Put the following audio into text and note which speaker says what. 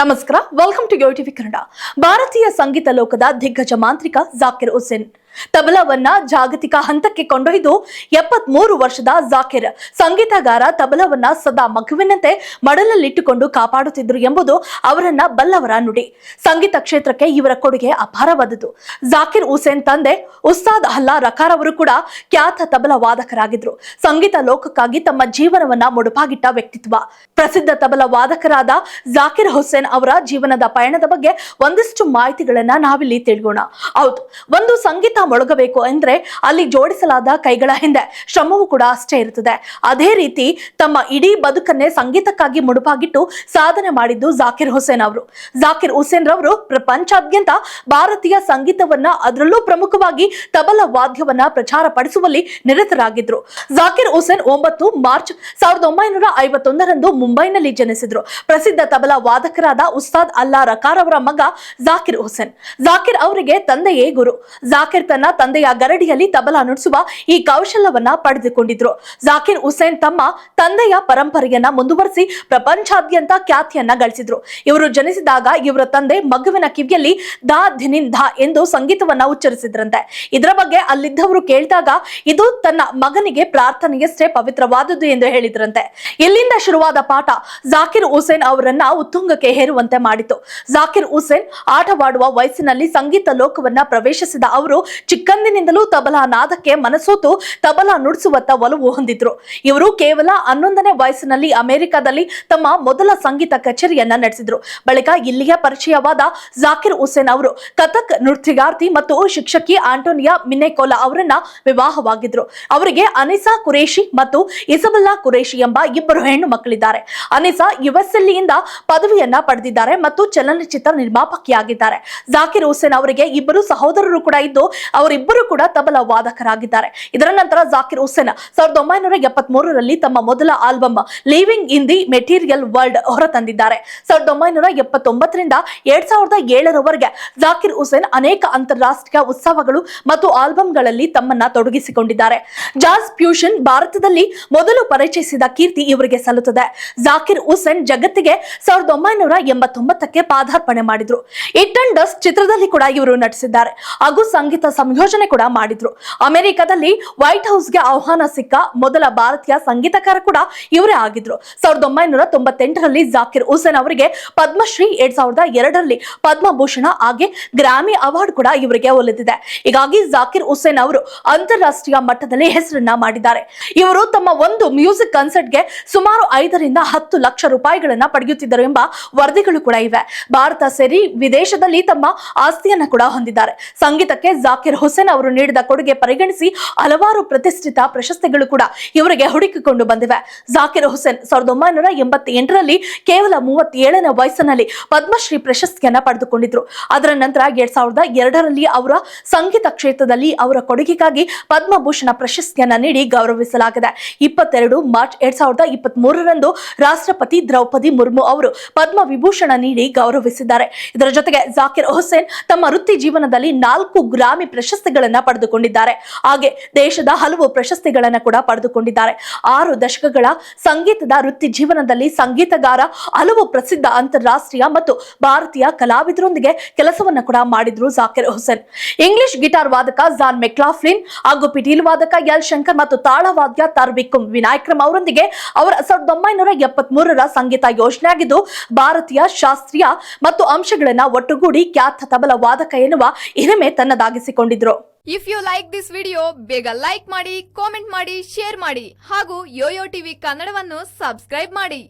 Speaker 1: ನಮಸ್ಕಾರ welcome to Yo TV Kannada ಭಾರತೀಯ ಸಂಗೀತ ಲೋಕದ ದಿಗ್ಗಜ ಮಾಂತ್ರಿಕ ಜಾಕಿರ್ ಹುಸೇನ್. ತಬಲವನ್ನ ಜಾಗತಿಕ ಹಂತಕ್ಕೆ ಕೊಂಡೊಯ್ದು ಎಪ್ಪತ್ ಮೂರು ವರ್ಷದ ಜಾಕಿರ್. ಸಂಗೀತಗಾರ ತಬಲವನ್ನ ಸದಾ ಮಗುವಿನಂತೆ ಮಡಲಲ್ಲಿಟ್ಟುಕೊಂಡು ಕಾಪಾಡುತ್ತಿದ್ರು ಎಂಬುದು ಅವರನ್ನ ಬಲ್ಲವರ ನುಡಿ. ಸಂಗೀತ ಕ್ಷೇತ್ರಕ್ಕೆ ಇವರ ಕೊಡುಗೆ ಅಪಾರವಾದದ್ದು. ಜಾಕಿರ್ ಹುಸೇನ್ ತಂದೆ ಉಸ್ತಾದ್ ಅಲ್ಲಾ ರಕಾರ್ ಅವರು ಕೂಡ ಖ್ಯಾತ ತಬಲ ವಾದಕರಾಗಿದ್ರು. ಸಂಗೀತ ಲೋಕಕ್ಕಾಗಿ ತಮ್ಮ ಜೀವನವನ್ನ ಮುಡುಪಾಗಿಟ್ಟ ವ್ಯಕ್ತಿತ್ವ. ಪ್ರಸಿದ್ಧ ತಬಲ ವಾದಕರಾದ ಜಾಕಿರ್ ಹುಸೇನ್ ಅವರ ಜೀವನದ ಪಯಣದ ಬಗ್ಗೆ ಒಂದಿಷ್ಟು ಮಾಹಿತಿಗಳನ್ನ ನಾವಿಲ್ಲಿ ತಿಳಿಯೋಣ ಹೌದು, ಒಂದು ಸಂಗೀತ ಮೊಳಗಬೇಕು ಅಂದ್ರೆ ಅಲ್ಲಿ ಜೋಡಿಸಲಾದ ಕೈಗಳ ಹಿಂದೆ ಶ್ರಮವೂ ಕೂಡ ಅಷ್ಟೇ ಇರುತ್ತದೆ. ಅದೇ ರೀತಿ ತಮ್ಮ ಇಡೀ ಬದುಕನ್ನೇ ಸಂಗೀತಕ್ಕಾಗಿ ಮುಡುಪಾಗಿಟ್ಟು ಸಾಧನೆ ಮಾಡಿದ್ದು ಜಾಕಿರ್ ಹುಸೇನ್ ಅವರು. ಜಾಕಿರ್ ಹುಸೇನ್ ರವರು ಪ್ರಪಂಚಾದ್ಯಂತ ಭಾರತೀಯ ಸಂಗೀತವನ್ನ ಅದರಲ್ಲೂ ಪ್ರಮುಖವಾಗಿ ತಬಲ ವಾದ್ಯವನ್ನ ಪ್ರಚಾರ ಪಡಿಸುವಲ್ಲಿ ನಿರತರಾಗಿದ್ರು. ಜಾಕಿರ್ ಹುಸೇನ್ ಒಂಬತ್ತು ಮಾರ್ಚ್ ಸಾವಿರದ ಒಂಬೈನೂರ ಐವತ್ತೊಂದರಂದು ಮುಂಬೈನಲ್ಲಿ ಜನಿಸಿದ್ರು. ಪ್ರಸಿದ್ಧ ತಬಲಾ ವಾದಕರಾದ ಉಸ್ತಾದ್ ಅಲ್ಲಾ ರಕಾರ್ ಅವರ ಮಗ ಜಾಕಿರ್ ಹುಸೇನ್. ಜಾಕಿರ್ ಅವರಿಗೆ ತಂದೆಯೇ ಗುರು. ಜಾಕಿರ್ ತನ್ನ ತಂದೆಯ ಗರಡಿಯಲ್ಲಿ ತಬಲಾ ನುಡಿಸುವ ಈ ಕೌಶಲ್ಯವನ್ನ ಪಡೆದುಕೊಂಡಿದ್ರು. ಜಾಕಿರ್ ಹುಸೇನ್ ತಮ್ಮ ತಂದೆಯ ಪರಂಪರೆಯನ್ನ ಮುಂದುವರಿಸಿ ಪ್ರಪಂಚಾದ್ಯಂತ ಖ್ಯಾತಿಯನ್ನ ಗಳಿಸಿದ್ರು. ಇವರು ಜನಿಸಿದಾಗ ಇವರ ತಂದೆ ಮಗುವಿನ ಕಿವಿಯಲ್ಲಿ ದಾ ಧಿನಿನ್ ಧಾ ಎಂದು ಸಂಗೀತವನ್ನ ಉಚ್ಚರಿಸಿದ್ರಂತೆ. ಇದರ ಬಗ್ಗೆ ಅಲ್ಲಿದ್ದವರು ಕೇಳಿದಾಗ ಇದು ತನ್ನ ಮಗನಿಗೆ ಪ್ರಾರ್ಥನೆಯಷ್ಟೇ ಪವಿತ್ರವಾದದ್ದು ಎಂದು ಹೇಳಿದ್ರಂತೆ. ಇಲ್ಲಿಂದ ಶುರುವಾದ ಪಾಠ ಜಾಕಿರ್ ಹುಸೇನ್ ಅವರನ್ನ ಉತ್ತುಂಗಕ್ಕೆ ಹೇರುವಂತೆ ಮಾಡಿತು. ಜಾಕಿರ್ ಹುಸೇನ್ ಆಟವಾಡುವ ವಯಸ್ಸಿನಲ್ಲಿ ಸಂಗೀತ ಲೋಕವನ್ನ ಪ್ರವೇಶಿಸಿದ ಅವರು ಚಿಕ್ಕಂದಿನಿಂದಲೂ ತಬಲಾ ನಾದಕ್ಕೆ ಮನಸೋತು ತಬಲಾ ನುಡಿಸುವತ್ತ ಒಲವು ಹೊಂದಿದ್ರು. ಇವರು ಕೇವಲ ಹನ್ನೊಂದನೇ ವಯಸ್ಸಿನಲ್ಲಿ ಅಮೆರಿಕದಲ್ಲಿ ತಮ್ಮ ಮೊದಲ ಸಂಗೀತ ಕಚೇರಿಯನ್ನ ನಡೆಸಿದ್ರು. ಬಳಿಕ ಇಲ್ಲಿಯ ಪರಿಚಯವಾದ ಜಾಕಿರ್ ಹುಸೇನ್ ಅವರು ಕಥಕ್, ನೃತ್ಯಗಾರ್ತಿ ಮತ್ತು ಶಿಕ್ಷಕಿ ಆಂಟೋನಿಯಾ ಮಿನ್ನೆಕೋಲಾ ಅವರನ್ನ ವಿವಾಹವಾಗಿದ್ರು. ಅವರಿಗೆ ಅನಿಸಾ ಕುರೇಶಿ ಮತ್ತು ಇಸಬಲ್ಲಾ ಕುರೇಶಿ ಎಂಬ ಇಬ್ಬರು ಹೆಣ್ಣು ಮಕ್ಕಳಿದ್ದಾರೆ. ಅನಿಸಾ ಯುಎಸ್ಎಲ್ಇಯಿಂದ ಪದವಿಯನ್ನ ಪಡೆದಿದ್ದಾರೆ ಮತ್ತು ಚಲನಚಿತ್ರ ನಿರ್ಮಾಪಕಿಯಾಗಿದ್ದಾರೆ. ಜಾಕಿರ್ ಹುಸೇನ್ ಅವರಿಗೆ ಇಬ್ಬರು ಸಹೋದರರು ಕೂಡ ಇದ್ದು, ಅವರಿಬ್ಬರು ಕೂಡ ತಬಲ ವಾದಕರಾಗಿದ್ದಾರೆ. ಇದರ ನಂತರ ಜಾಕಿರ್ ಹುಸೇನ್ ಸಾವಿರದ ಒಂಬೈನೂರ ಎಪ್ಪತ್ತ್ ಮೂರರಲ್ಲಿ ತಮ್ಮ ಮೊದಲ album living in the material world ಹೊರತಂದಿದ್ದಾರೆ. ಸಾವಿರದ ಒಂಬೈನೂರ ಎಪ್ಪತ್ತೊಂಬತ್ತರಿಂದ ಎರಡ್ ಸಾವಿರದ ಏಳರವರೆಗೆ ಜಾಕಿರ್ ಹುಸೇನ್ ಅನೇಕ ಅಂತಾರಾಷ್ಟ್ರೀಯ ಉತ್ಸವಗಳು ಮತ್ತು ಆಲ್ಬಂಗಳಲ್ಲಿ ತಮ್ಮನ್ನ ತೊಡಗಿಸಿಕೊಂಡಿದ್ದಾರೆ. ಜಾಸ್ ಫ್ಯೂಷನ್ ಭಾರತದಲ್ಲಿ ಮೊದಲು ಪರಿಚಯಿಸಿದ ಕೀರ್ತಿ ಇವರಿಗೆ ಸಲ್ಲುತ್ತದೆ. ಜಾಕಿರ್ ಹುಸೇನ್ ಜಗತ್ತಿಗೆ ಸಾವಿರದ ಒಂಬೈನೂರ ಎಂಬತ್ತೊಂಬತ್ತಕ್ಕೆ ಪಾದಾರ್ಪಣೆ ಮಾಡಿದ್ರು. ಇಟ್ ಅಂಡ್ ಡಸ್ಟ್ ಚಿತ್ರದಲ್ಲಿ ಕೂಡ ಇವರು ನಟಿಸಿದ್ದಾರೆ. ಹಾಗೂ ಸಂಗೀತ ಸಂಯೋಜನೆ ಕೂಡ ಮಾಡಿದ್ರು. ಅಮೆರಿಕದಲ್ಲಿ ವೈಟ್ ಹೌಸ್ಗೆ ಆಹ್ವಾನ ಸಿಕ್ಕ ಮೊದಲ ಭಾರತೀಯ ಸಂಗೀತಕಾರ ಕೂಡ ಇವರೇ ಆಗಿದ್ರು. ಸಾವಿರದ ಒಂಬೈನೂರ ತೊಂಬತ್ತೆಂಟರಲ್ಲಿ ಜಾಕಿರ್ ಹುಸೇನ್ ಅವರಿಗೆ ಪದ್ಮಶ್ರೀ ಎರಡ್ ಸಾವಿರದ ಎರಡರಲ್ಲಿ ಪದ್ಮಭೂಷಣ ಹಾಗೆ ಗ್ರಾಮಿ ಅವಾರ್ಡ್ ಕೂಡ ಇವರಿಗೆ ಒಲಿದಿದೆ. ಹೀಗಾಗಿ ಜಾಕಿರ್ ಹುಸೇನ್ ಅವರು ಅಂತಾರಾಷ್ಟ್ರೀಯ ಮಟ್ಟದಲ್ಲಿ ಹೆಸರನ್ನ ಮಾಡಿದ್ದಾರೆ. ಇವರು ತಮ್ಮ ಒಂದು ಮ್ಯೂಸಿಕ್ ಕನ್ಸರ್ಟ್ಗೆ ಸುಮಾರು ಐದರಿಂದ ಹತ್ತು ಲಕ್ಷ ರೂಪಾಯಿಗಳನ್ನ ಪಡೆಯುತ್ತಿದ್ದರು ಎಂಬ ವರದಿಗಳು ಕೂಡ ಇವೆ. ಭಾರತ ಸೇರಿ ವಿದೇಶದಲ್ಲಿ ತಮ್ಮ ಆಸ್ತಿಯನ್ನ ಕೂಡ ಹೊಂದಿದ್ದಾರೆ. ಸಂಗೀತಕ್ಕೆ ಜಾಕಿರ್ ಹುಸೇನ್ ಅವರು ನೀಡಿದ ಕೊಡುಗೆ ಪರಿಗಣಿಸಿ ಹಲವಾರು ಪ್ರತಿಷ್ಠಿತ ಪ್ರಶಸ್ತಿಗಳು ಕೂಡ ಇವರಿಗೆ ಹುಡುಕಿಕೊಂಡು ಬಂದಿವೆ. ಜಾಕಿರ್ ಹುಸೇನ್ ಸಾವಿರದ ಒಂಬೈನೂರ ಎಂಬತ್ತೆಂಟರಲ್ಲಿ ಕೇವಲ ಮೂವತ್ತೇಳನೇ ವಯಸ್ಸಿನಲ್ಲಿ ಪದ್ಮಶ್ರೀ ಪ್ರಶಸ್ತಿಯನ್ನ ಪಡೆದುಕೊಂಡಿದ್ರು. ಅದರ ನಂತರ ಎರಡ್ ಸಾವಿರದ ಎರಡರಲ್ಲಿ ಅವರ ಸಂಗೀತ ಕ್ಷೇತ್ರದಲ್ಲಿ ಅವರ ಕೊಡುಗೆಗಾಗಿ ಪದ್ಮಭೂಷಣ ಪ್ರಶಸ್ತಿಯನ್ನ ನೀಡಿ ಗೌರವಿಸಲಾಗಿದೆ. ಇಪ್ಪತ್ತೆರಡು ಮಾರ್ಚ್ ಎರಡ್ ಸಾವಿರದ ಇಪ್ಪತ್ತ್ ಮೂರರಂದು ರಾಷ್ಟ್ರಪತಿ ದ್ರೌಪದಿ ಮುರ್ಮು ಅವರು ಪದ್ಮ ವಿಭೂಷಣ ನೀಡಿ ಗೌರವಿಸಿದ್ದಾರೆ. ಇದರ ಜೊತೆಗೆ ಜಾಕಿರ್ ಹುಸೇನ್ ತಮ್ಮ ವೃತ್ತಿ ಜೀವನದಲ್ಲಿ ನಾಲ್ಕು ಗ್ರಾಮಿ ಪ್ರಶಸ್ತಿಗಳನ್ನ ಪಡೆದುಕೊಂಡಿದ್ದಾರೆ. ಹಾಗೆ ದೇಶದ ಹಲವು ಪ್ರಶಸ್ತಿಗಳನ್ನ ಕೂಡ ಪಡೆದುಕೊಂಡಿದ್ದಾರೆ. ಆರು ದಶಕಗಳ ಸಂಗೀತದ ವೃತ್ತಿ ಜೀವನದಲ್ಲಿ ಸಂಗೀತಗಾರ, ಹಲವು ಪ್ರಸಿದ್ಧ ಅಂತಾರಾಷ್ಟ್ರೀಯ ಮತ್ತು ಭಾರತೀಯ ಕಲಾವಿದರೊಂದಿಗೆ ಕೆಲಸವನ್ನ ಕೂಡ ಮಾಡಿದ್ರು ಜಾಕಿರ್ ಹುಸೇನ್. ಇಂಗ್ಲಿಷ್ ಗಿಟಾರ್ ವಾದಕ ಜಾನ್ ಮೆಕ್ಲಾಫ್ಲಿನ್ ಹಾಗೂ ಪಿಟೀಲ್ ವಾದಕ ಎಲ್ ಶಂಕರ್ ಮತ್ತು ತಾಳವಾದ್ಯ ತರ್ವಿಕುಂ ವಿನಾಯಕ್ರಮ್ ಅವರೊಂದಿಗೆ ಅವರ ಸಾವಿರದ ಒಂಬೈನೂರ ಎಪ್ಪತ್ತ್ ಮೂರರ ಸಂಗೀತ ಯೋಜನೆಯಾಗಿದ್ದು ಭಾರತೀಯ ಶಾಸ್ತ್ರೀಯ ಮತ್ತು ಅಂಶಗಳನ್ನ ಒಟ್ಟುಗೂಡಿ ಖ್ಯಾತ ತಬಲ ವಾದಕ ಎನ್ನುವ ಹಿರಿಮೆ ತನ್ನದಾಗಿಸಿಕೊಂಡಿದ್ರು.
Speaker 2: If you like this video ಬೇಗ ಲೈಕ್ ಮಾಡಿ ಕಾಮೆಂಟ್ ಮಾಡಿ ಶೇರ್ ಮಾಡಿ ಹಾಗೂ ಯೋಯೋ ಟಿವಿ ಕನ್ನಡವನ್ನು ಸಬ್ಸ್ಕ್ರೈಬ್ ಮಾಡಿ.